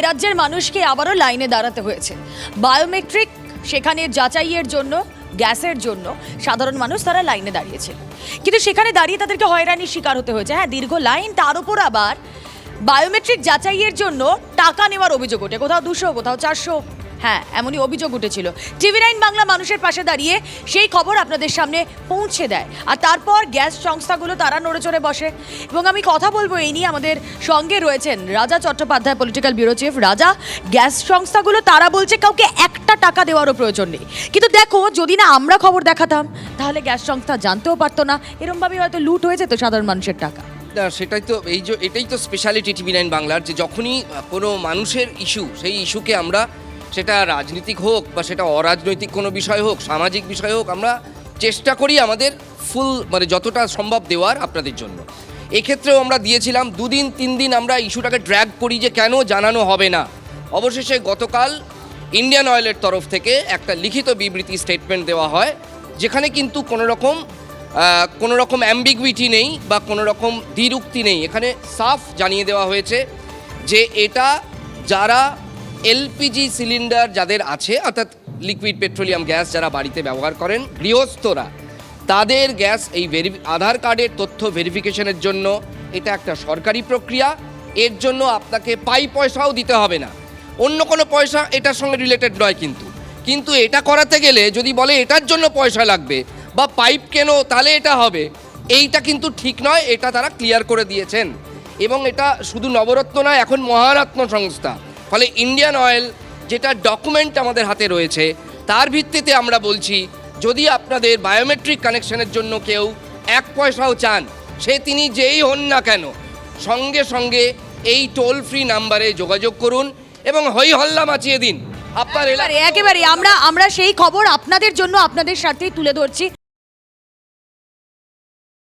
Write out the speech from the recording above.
রাজ্যের মানুষকে আবারও লাইনে দাঁড়াতে হয়েছে। বায়োমেট্রিক সেখানে যাচাইয়ের জন্য, গ্যাসের জন্য সাধারণ মানুষ তারা লাইনে দাঁড়িয়েছে। কিন্তু সেখানে দাঁড়িয়ে তাদেরকে হয়রানির শিকার হতে হয়েছে। হ্যাঁ দীর্ঘ লাইন, তার উপর আবার বায়োমেট্রিক যাচাইয়ের জন্য টাকা নেওয়ার অভিযোগ ওঠে। কোথাও দুশো, কোথাও চারশো। হ্যাঁ এমনই অভিযোগ উঠেছিল। টিভি নাইন বাংলা মানুষের পাশে দাঁড়িয়ে সেই খবর আপনাদের সামনে পৌঁছে দেয়। আর তারপর গ্যাস সংস্থাগুলো তারা নড়ে চড়ে বসে। এবং আমি কথা বলব এই নিয়ে আমাদের সঙ্গে রয়েছেন Raja Chattopadhyay political bureau chief. Raja, gas সংস্থাগুলো তারা বলছে কাউকে একটা টাকা দেওয়ারও প্রয়োজন নেই। কিন্তু দেখো, যদি না আমরা খবর দেখাতাম, তাহলে গ্যাস সংস্থা জানতেও পারতো না। এরমভাবে হয়তো লুট হয়ে যেত সাধারণ মানুষের টাকা। সেটাই তো, এই যে, এটাই তো স্পেশালিটি টিভি নাইন বাংলার, যে যখনই কোনো মানুষের ইস্যু সেই ইস্যুকে আমরা, সেটা রাজনীতিক হোক বা সেটা অরাজনৈতিক কোনো বিষয় হোক, সামাজিক বিষয় হোক, আমরা চেষ্টা করি আমাদের ফুল মানে যতটা সম্ভব দেওয়ার আপনাদের জন্য। এক্ষেত্রেও আমরা দিয়েছিলাম, দুদিন, তিন দিন আমরা ইস্যুটাকে ড্র্যাগ করি যে কেন জানানো হবে না। অবশেষে গতকাল ইন্ডিয়ান অয়েলের তরফ থেকে একটা লিখিত বিবৃতি স্টেটমেন্ট দেওয়া হয়, যেখানে কিন্তু কোনো রকম কোনো রকম অ্যাম্বিগুইটি নেই বা কোনো রকম দ্বিরুক্তি নেই। এখানে সাফ জানিয়ে দেওয়া হয়েছে যে এটা যারা এলপিজি সিলিন্ডার যাদের আছে, অর্থাৎ লিকুইড, পেট্রোলিয়াম, গ্যাস যারা বাড়িতে ব্যবহার করেন, গৃহস্থরা, তাদের গ্যাস এই ভেরি আধার কার্ডের তথ্য ভেরিফিকেশনের জন্য এটা একটা সরকারি প্রক্রিয়া। এর জন্য আপনাকে পাই পয়সাও দিতে হবে না। অন্য কোনো পয়সা এটার সঙ্গে রিলেটেড নয় কিন্তু। কিন্তু এটা করাতে গেলে যদি বলে এটার জন্য পয়সা লাগবে বা পাইপ কেন তাহলে এটা হবে। এইটা কিন্তু ঠিক নয় এটা তারা ক্লিয়ার করে দিয়েছেন। এবং এটা শুধু নবরত্ন নয় এখন মহারত্ন সংস্থা। ফলে ইন্ডিয়ান অয়েল যেটা ডকুমেন্ট আমাদের হাতে রয়েছে তার ভিত্তিতে আমরা বলছি যদি আপনাদের বায়োমেট্রিক কানেকশনের জন্য কেউ এক পয়সাও চান সে তিনি যেই হন না কেন সঙ্গে সঙ্গে এই টোল ফ্রি নাম্বারে যোগাযোগ করুন এবং হই হল্লা মাচিয়ে দিন। আপনার একেবারে আমরা আমরা সেই খবর আপনাদের জন্য আপনাদের সাথেই তুলে ধরছি।